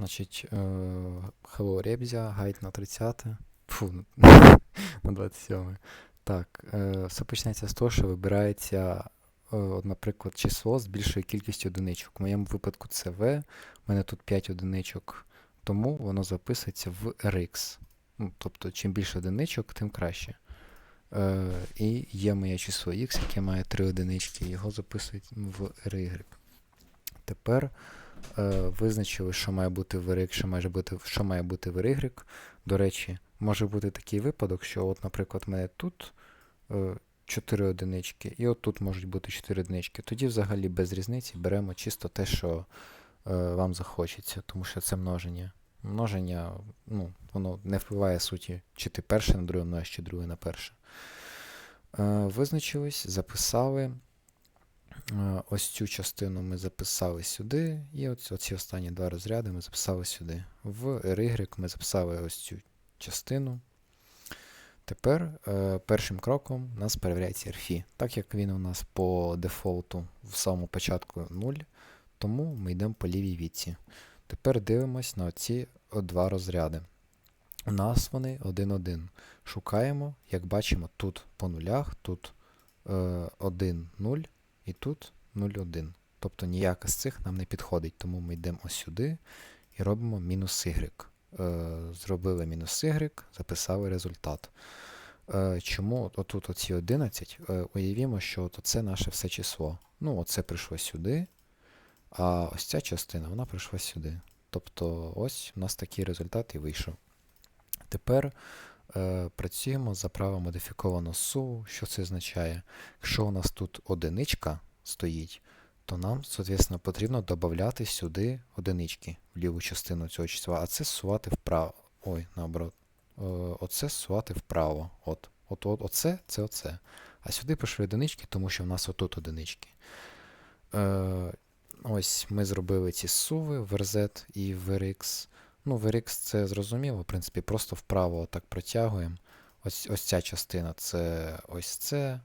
Значить, е, Hello Ребзя, гайд на 30. Фу, на 27. Так, е, все почнеться з того, що вибирається, е, наприклад, число з більшою кількістю одиничок. В моєму випадку це V, у мене тут 5 одиничок, тому воно записується в RX. Ну, тобто, чим більше одиничок, тим краще. Е, і є моє число X, яке має 3 одинички, його записують в RY. Тепер визначили, що має бути в RX, що має бути, що має бути в До речі, може бути такий випадок, що, от, наприклад, в мене тут е, 4 одинички, і от тут можуть бути 4 одинички. Тоді взагалі без різниці беремо чисто те, що е, вам захочеться, тому що це множення. Множення, ну, воно не впливає суті, чи ти перше на друге множиш, чи друге на перше. Е, визначились, записали. Е, Ось цю частину ми записали сюди, і оці останні два розряди ми записали сюди. В RY ми записали ось цю частину. Тепер е, першим кроком у нас перевіряється RFI. Так як він у нас по дефолту в самому початку 0, тому ми йдемо по лівій віці. Тепер дивимось на оці о, два розряди. У нас вони 1-1. Шукаємо, як бачимо, тут по нулях, тут е, 1, 0 і тут 0,1. Тобто ніяка з цих нам не підходить, тому ми йдемо ось сюди і робимо мінус y. Е, зробили мінус y, записали результат. Е, чому отут оці 11? Е, уявімо, що це наше все число. Ну, оце прийшло сюди, а ось ця частина вона прийшла сюди. Тобто ось у нас такий результат і вийшов. Тепер працюємо за правом модифікованого суву. Що це означає? Якщо у нас тут одиничка стоїть, то нам, соответственно, потрібно додати сюди одинички в ліву частину цього числа, а це зсувати вправо. Ой, наоборот. Е, оце зсувати вправо. От. От, от, Оце це оце. А сюди пішли одинички, тому що в нас отут одинички. Е, ось ми зробили ці суви в RZ і в RX. Ну, в це зрозуміло, в принципі, просто вправо так протягуємо. Ось, ось ця частина це ось це.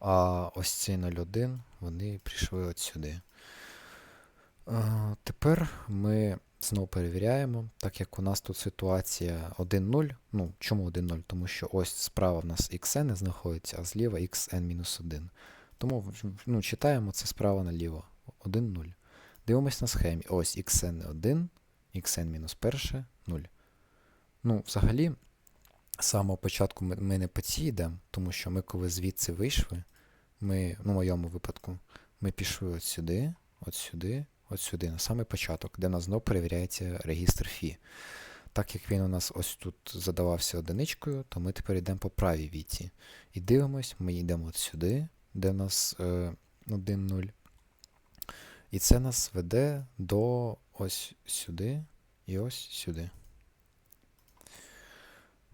А ось ці 0,1 вони прийшли от сюди. Тепер ми знову перевіряємо, так як у нас тут ситуація 1,0. Ну, чому 1,0? Тому що ось справа в нас xn знаходиться, а зліва xn-1. Тому ну, читаємо це справа наліво. 1,0. Дивимось на схемі. Ось xn 1, xn-1, 0. Ну, взагалі, з самого початку ми, ми не по цій йдемо, тому що ми коли звідси вийшли, ми, ну, в моєму випадку, ми пішли от сюди, от сюди, от сюди, на самий початок, де у нас знову перевіряється регістр фі. Так як він у нас ось тут задавався одиничкою, то ми тепер йдемо по правій віці. І дивимось, ми йдемо от сюди, де у нас е, 1,0. І це нас веде до ось сюди і ось сюди.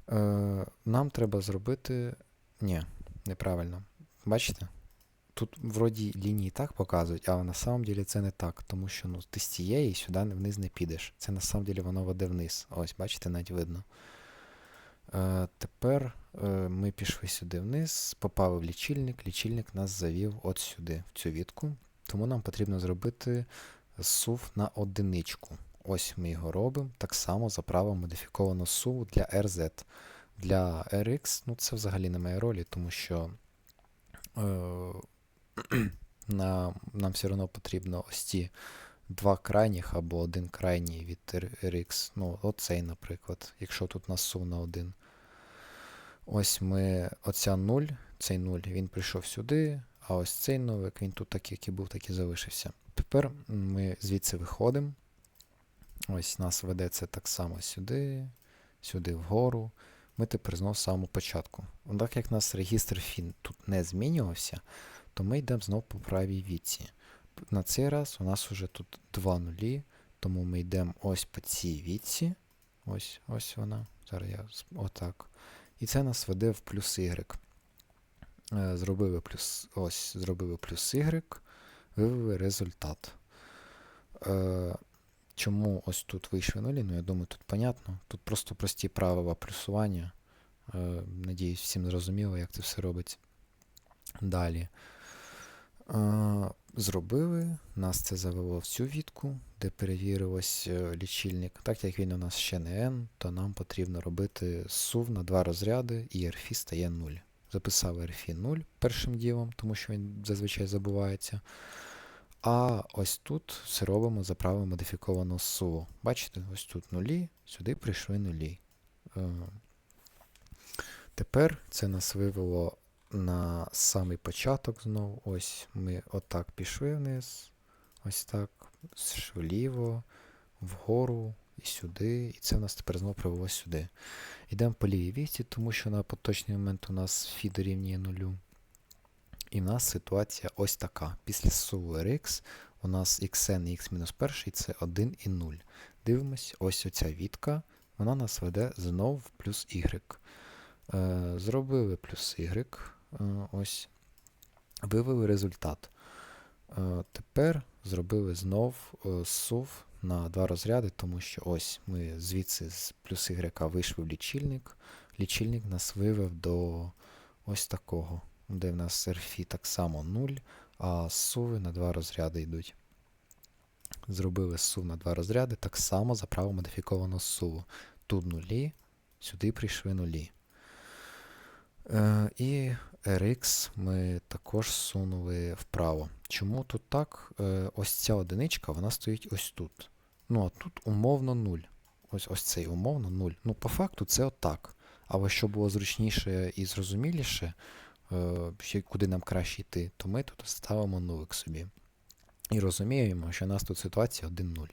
Е, нам треба зробити. Ні, неправильно. Бачите? Тут вроді лінії так показують, але на самом деле це не так, тому що ну, ти з цієї сюди вниз не підеш. Це на самом деле воно веде вниз. Ось, бачите, навіть видно. Е, тепер е, ми пішли сюди вниз, попали в лічильник, лічильник нас завів от сюди, в цю вітку. Тому нам потрібно зробити сув на одиничку. Ось ми його робимо. Так само за правом модифікованого суву для RZ. Для RX, ну це взагалі не має ролі, тому що е, на, нам все одно потрібно ось ці два крайніх або один крайній від RX. Ну, оцей, наприклад, якщо тут у нас сув на один. Ось ми, оця 0, цей 0, він прийшов сюди, а ось цей новик, він тут так, як і був, так і залишився. Тепер ми звідси виходимо. Ось нас веде це так само сюди, сюди вгору. Ми тепер знову з самого початку. Так як у нас регістр фін тут не змінювався, то ми йдемо знову по правій віці. На цей раз у нас вже тут два нулі, тому ми йдемо ось по цій віці. Ось ось вона. Зараз я отак. І це нас веде в плюс y. Е, Зробили плюс ось, зробили плюс y, вивели результат. Е, Чому ось тут вийшли нулі? Ну, я думаю, тут понятно. Тут просто прості правила плюсування. Е, Надіюсь, всім зрозуміло, як це все робиться. Далі. Е, зробили, нас це завело в цю відку, де перевірилось е, лічильник. Так як він у нас ще не n, то нам потрібно робити сув на два розряди, і RFI стає 0. Записав RFI 0 першим ділом, тому що він зазвичай забувається. А ось тут все робимо за правилом модифікованого суву. Бачите, ось тут нулі, сюди прийшли нулі. Е, Тепер це нас вивело на самий початок знову. Ось ми отак пішли вниз. Ось так, вліво, вгору і сюди. І це в нас тепер знову привело сюди. Йдемо по лівій вісті, тому що на поточний момент у нас фі дорівнює нулю. І в нас ситуація ось така. Після суву Rx у нас xn і x-1 це 1 і 0. Дивимось, ось оця відка, вона нас веде знову в плюс y. Е, Зробили плюс y. Е, ось. Вивели результат. Тепер зробили знов е, сув на два розряди, тому що ось ми звідси з плюс y вийшли в лічильник. Лічильник нас вивев до ось такого, де в нас RFI так само 0, а суви на два розряди йдуть. Зробили сув на два розряди, так само за право модифікованого суву. Тут нулі, сюди прийшли нулі. Е, і RX ми також сунули вправо. Чому тут так? Е, ось ця одиничка, вона стоїть ось тут. Ну, а тут умовно 0. Ось ось цей умовно 0. Ну, по факту це отак. Але щоб було зручніше і зрозуміліше, е, куди нам краще йти, то ми тут ставимо нулик собі. І розуміємо, що у нас тут ситуація 1-0.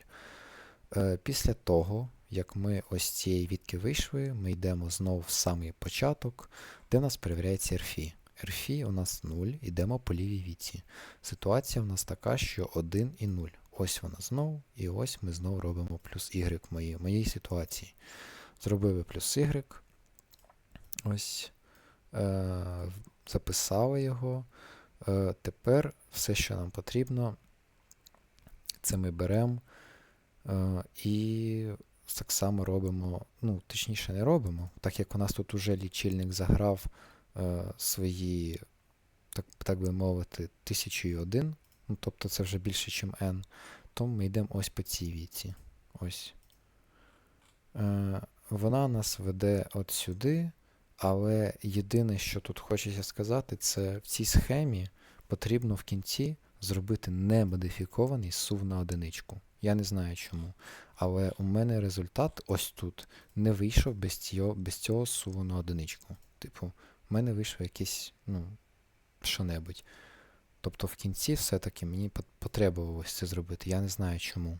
Е, Після того, як ми ось цієї відки вийшли, ми йдемо знову в самий початок, де нас перевіряється RFI. RFI у нас 0, йдемо по лівій віці. Ситуація у нас така, що 1 і 0. Ось вона знову, і ось ми знову робимо плюс y в моїй, моїй ситуації. Зробили плюс y. Ось. Е, Записали його. Е, Тепер все, що нам потрібно, це ми беремо е, і так само робимо, ну, точніше, не робимо, так як у нас тут уже лічильник заграв свої, так так би мовити, 1001, ну, тобто це вже більше, ніж n, то ми йдемо ось по цій віці. Ось. Е, Вона нас веде от сюди, але єдине, що тут хочеться сказати, це в цій схемі потрібно в кінці зробити немодифікований сув на одиничку. Я не знаю чому. Але у мене результат ось тут не вийшов без цього без цього суву на одиничку. Типу, в мене вийшло якесь, ну, що-небудь. Тобто в кінці все-таки мені потребувалось це зробити. Я не знаю чому.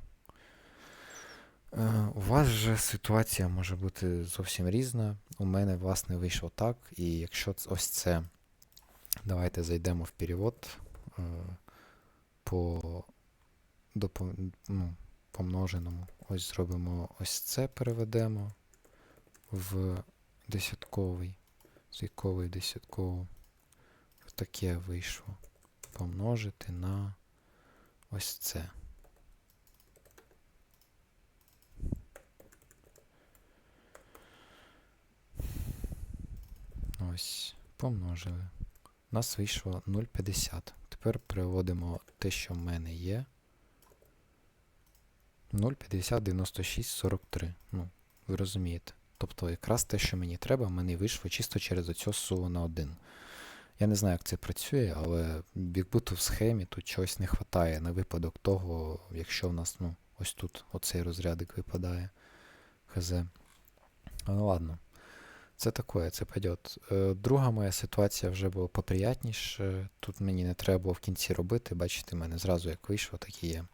Е, у вас же ситуація може бути зовсім різна. У мене, власне, вийшло так. І якщо ось це. Давайте зайдемо в перевод е, по допо, ну, помноженому. Ось зробимо ось це переведемо в десятковий, з віковий десяткову. Таке вийшло. Помножити на ось це. Ось, помножили. У нас вийшло 0,50. Тепер переводимо те, що в мене є. 0,509643. Ну, ви розумієте. Тобто якраз те, що мені треба, в мене вийшло чисто через оцю суву на 1. Я не знаю, як це працює, але як будто в схемі тут чогось не вистачає на випадок того, якщо в нас ну, ось тут оцей розрядик випадає. Хз. Ну ладно. Це таке, це пойдет. Е, друга моя ситуація вже була поприятніше. Тут мені не треба було в кінці робити. Бачите, в мене зразу як вийшло, так і є.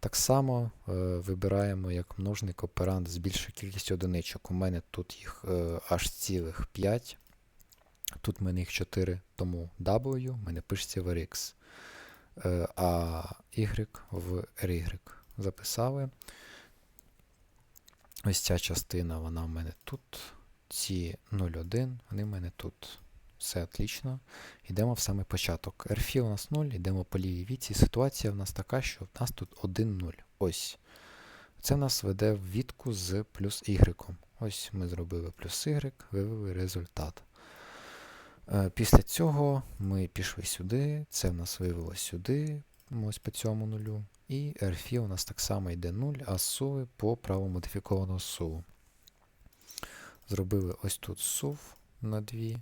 Так само е, вибираємо як множник операнд з більшою кількістю одиничок. У мене тут їх е, аж цілих 5. Тут в мене їх 4, тому W в мене пишеться в RX, е, а Y в RY. Записали. Ось ця частина, вона в мене тут. Ці 0,1, вони в мене тут. Все отлично. Йдемо в самий початок. RFI у нас 0, йдемо по лівій віці. Ситуація в нас така, що в нас тут 1-0. Ось. Це нас веде в відку з плюс y. Ось ми зробили плюс y, вивели результат. Е, Після цього ми пішли сюди, це в нас вивело сюди, ось по цьому нулю. І RFI у нас так само йде 0, а суви по праву модифікованого суву. Зробили ось тут сув на 2.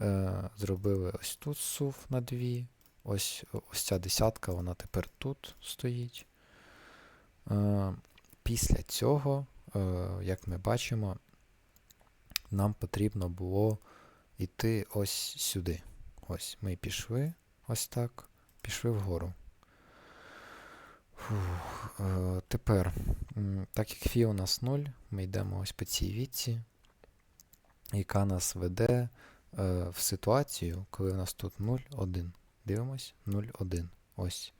Е, зробили ось тут сув на 2. Ось, ось ця десятка, вона тепер тут стоїть. Е, після цього, е, як ми бачимо, нам потрібно було йти ось сюди. Ось ми пішли, ось так, пішли вгору. Фух, е, тепер, так як фі у нас 0, ми йдемо ось по цій вітці, яка нас веде в ситуацію, коли у нас тут 0, 1. Дивимось, 0, 1. Ось.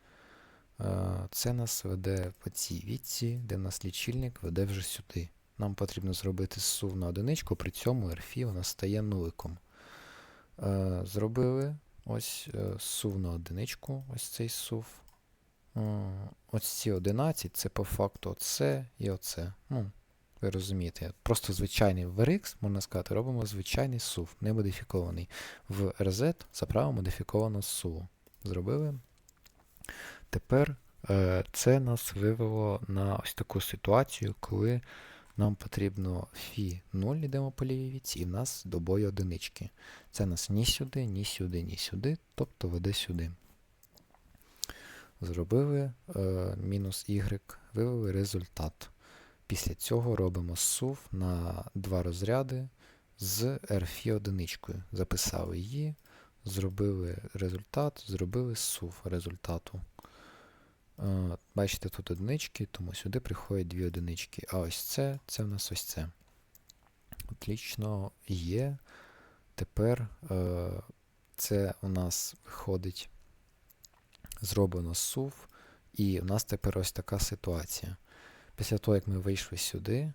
Е, Це нас веде по цій вітці, де в нас лічильник веде вже сюди. Нам потрібно зробити сув на одиничку, при цьому RFI у нас стає нуликом. Е, Зробили ось е, сув на одиничку, ось цей сув. Е, Ось ці 11 це по факту оце і оце. Ну, ви розумієте, просто звичайний в RX, можна сказати, робимо звичайний сув, не модифікований. В RZ заправимо модифікованого суву. Зробили. Тепер е, це нас вивело на ось таку ситуацію, коли нам потрібно фі 0, йдемо по лівій віці, і в нас до бою одинички. Це нас ні сюди, ні сюди, ні сюди, тобто веде сюди. Зробили е, мінус y, вивели результат. Після цього робимо сув на два розряди з RFI одиничкою. Записали її, зробили результат, зробили сув результату. Е, Бачите, тут одинички, тому сюди приходять дві одинички. А ось це, це в нас ось це. Отлично є. Тепер е, це у нас виходить, зроблено сув, і у нас тепер ось така ситуація. Після того, як ми вийшли сюди, е,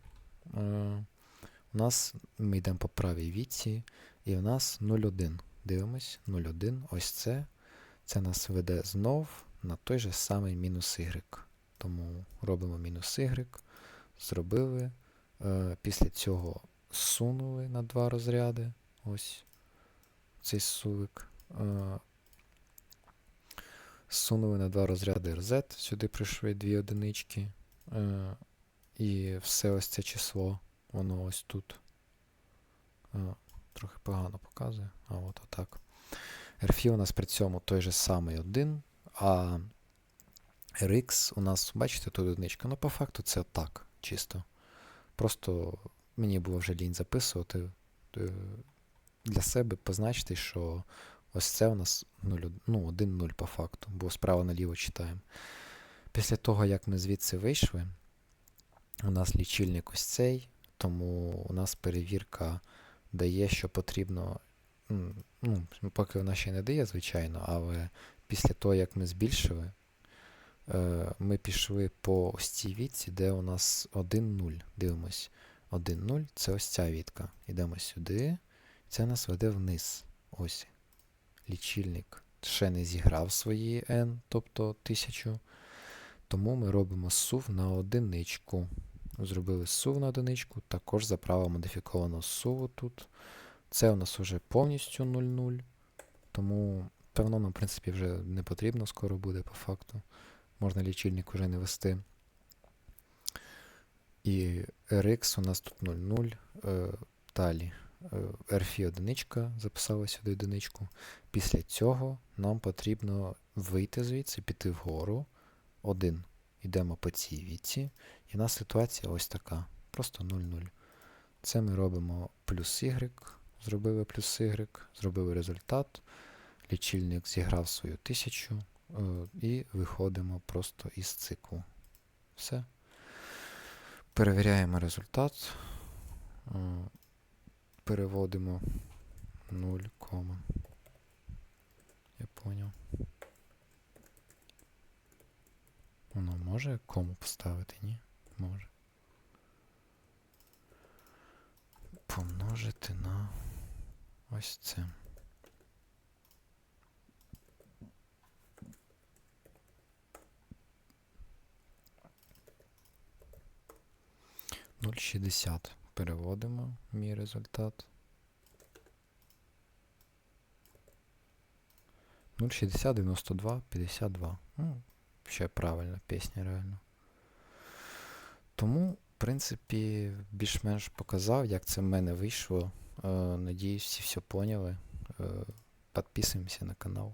у нас ми йдемо по правій віці, і у нас 0,1. Дивимось, 0,1, ось це. Це нас веде знов на той же самий мінус y. Тому робимо мінус y, зробили. Е, Після цього сунули на два розряди. Ось цей сувик. Е, Сунули на два розряди RZ, сюди прийшли дві одинички. Е, І все ось це число, воно ось тут. Е, Трохи погано показує, а от отак. RFI у нас при цьому той же самий 1, а RX у нас, бачите, тут одиничка. Ну, по факту це так, чисто. Просто мені було вже лінь записувати. е, Для себе позначити, що ось це у нас 0, ну, 1-0 по факту, бо справа наліво читаємо. Після того, як ми звідси вийшли, у нас лічильник ось цей, тому у нас перевірка дає, що потрібно. Ну, поки вона ще не дає, звичайно, але після того, як ми збільшили, е, ми пішли по ось цій вітці, де у нас 1-0. Дивимось. 1-0 це ось ця вітка. Йдемо сюди. Це нас веде вниз. Ось. Лічильник ще не зіграв свої n, тобто 1000. Тому ми робимо сув на одиничку. Зробили сув на одиничку, також за право модифікованого суву тут. Це у нас вже повністю 0,0. Тому, певно, нам, в принципі, вже не потрібно, скоро буде по факту. Можна лічильник вже не вести. І RX у нас тут 0,0. Е, далі е, RFI одиничка, записала сюди одиничку. Після цього нам потрібно вийти звідси, піти вгору. 1. Йдемо по цій віці. І в нас ситуація ось така. Просто 0,0. Це ми робимо плюс Y, зробили плюс Y, зробили результат. Лічильник зіграв свою тисячу е, і виходимо просто із циклу. Все. Перевіряємо результат. Е, переводимо 0. Я поняв. Воно може кому поставити, ні? Може. Помножити на ось це. Нуль шістдесят. Переводимо мій результат. 0,60, 92, 52. Ну, ще правильна пісня, реально. Тому, в принципі, більш-менш показав, як це в мене вийшло. Е, надіюсь, всі все поняли. Е, підписуємося на канал.